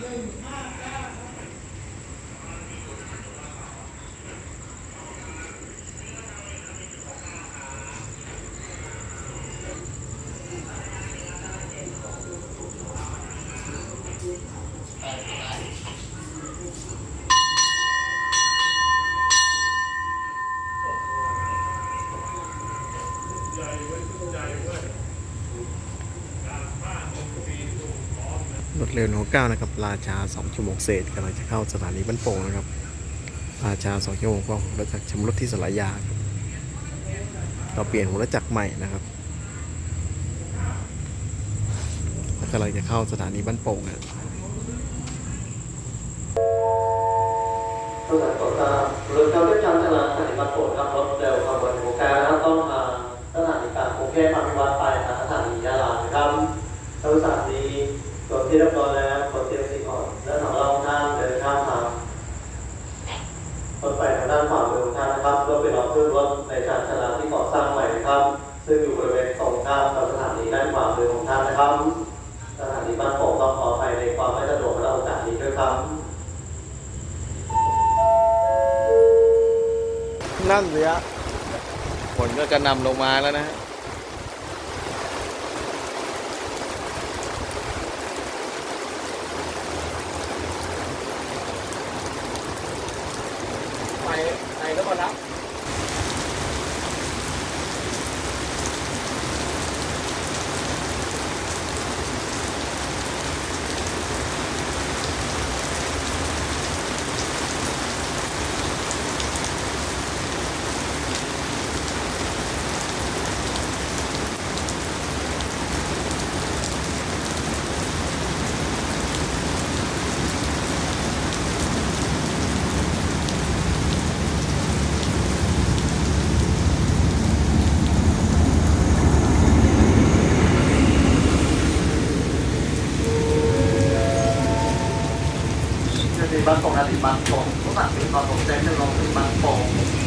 หนึ่งห้าเก้า รถเร็วโนเก้านะครับราชา 2 ชั่วโมงเศษกำลังจะเข้าสถานีบ้านโป่งนะครับ ราชา 2 ชั่วโมงก็รถจักรชำรุดที่สลายาเราเปลี่ยนหัวรถจักรใหม่นะครับแล้วกำลังจะเข้าสถานีบ้านโป่งนะผู้สังเกตการรถการเลือกจำชนะสถานีบางโป่งครับรถเร็วขบวนโมกานะครับต้องทางสถานีกลางกรุงเทพอภิวัตไปทางสถานียะลานะครับทางสถานี ตรวจที่เรียบร้อยแล้วกดเตรียมสีก่อนและสำหรับท่านเดินข้ามทางรถไปทางด้านขวามือของท่านนะครับรถไปรอขึ้นรถในชานชาลาที่ก่อสร้างใหม่นะครับ ซึ่งอยู่บริเวณตรงข้ามกับสถานีด้านขวามือของท่านนะครับ สถานีบ้านโป่งต้องขออภัยในความไม่สะดวกและโอกาสนี้ด้วยครับนั่นสิฮะฝนก็กระนำลงมาแล้วนะฮะ บานโป่งนาทีบ้านโป่งทุกสามปีความผมใจขึ้นลงที่บ้านโป่ง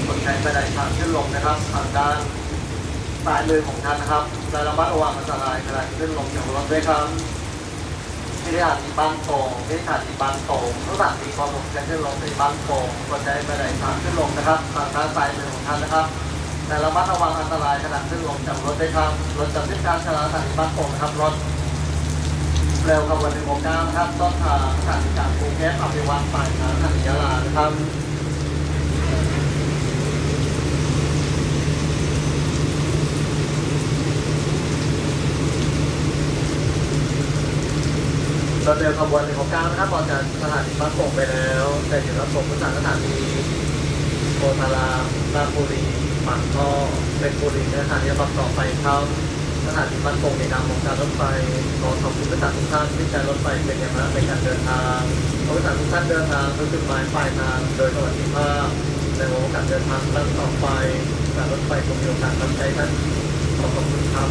คนใช้บันไดทางขึ้นลงนะครับทางด้านซ้ายมือของท่านนะครับและระมัดระวังอันตรายขณะขึ้นลงจากรถด้วยครับที่สถานีบ้านโป่งที่สถานีบ้านโป่งทุกสามปีความผมใจขึ้นลงที่บ้านโป่งคนใช้บันไดทางขึ้นลงนะครับทางด้านซ้ายมือของท่านนะครับแต่ระมัดระวังอันตรายขณะขึ้นลงจากรถด้วยครับรถจากเส้นทางชะลาสถานีบานโป่งนะครับรถ เร็วขบวนหนึ่งหกเก้าครับต้นทางสถานีจากกรุงเทพอภิวัตไปทางสถานียะลานะครับรถเร็วขบวนหนึ่งหกเก้านะครับออกจากสถานีบางโป่งไปแล้วแต่อยู่รับส่งผู้สารสถานีโพธารามราชบุรีปากท่อเป็นบุรีสถานีบางต่อไปครับ สถานีบ้านโป่งในนามของการรถไฟขอขอบคุณผู้โดยสารทุกท่านที่ใช้รถไฟเป็นอย่างมากในการเดินทางขอประชารทุกท่านเดินทางถึงจุดหมายปลายทางโดยสวัสดิภาพในโอกาสเดินทางครั้งต่อไปการรถไฟคงมีโอกาสรับใช้ท่านขอขอบคุณครับ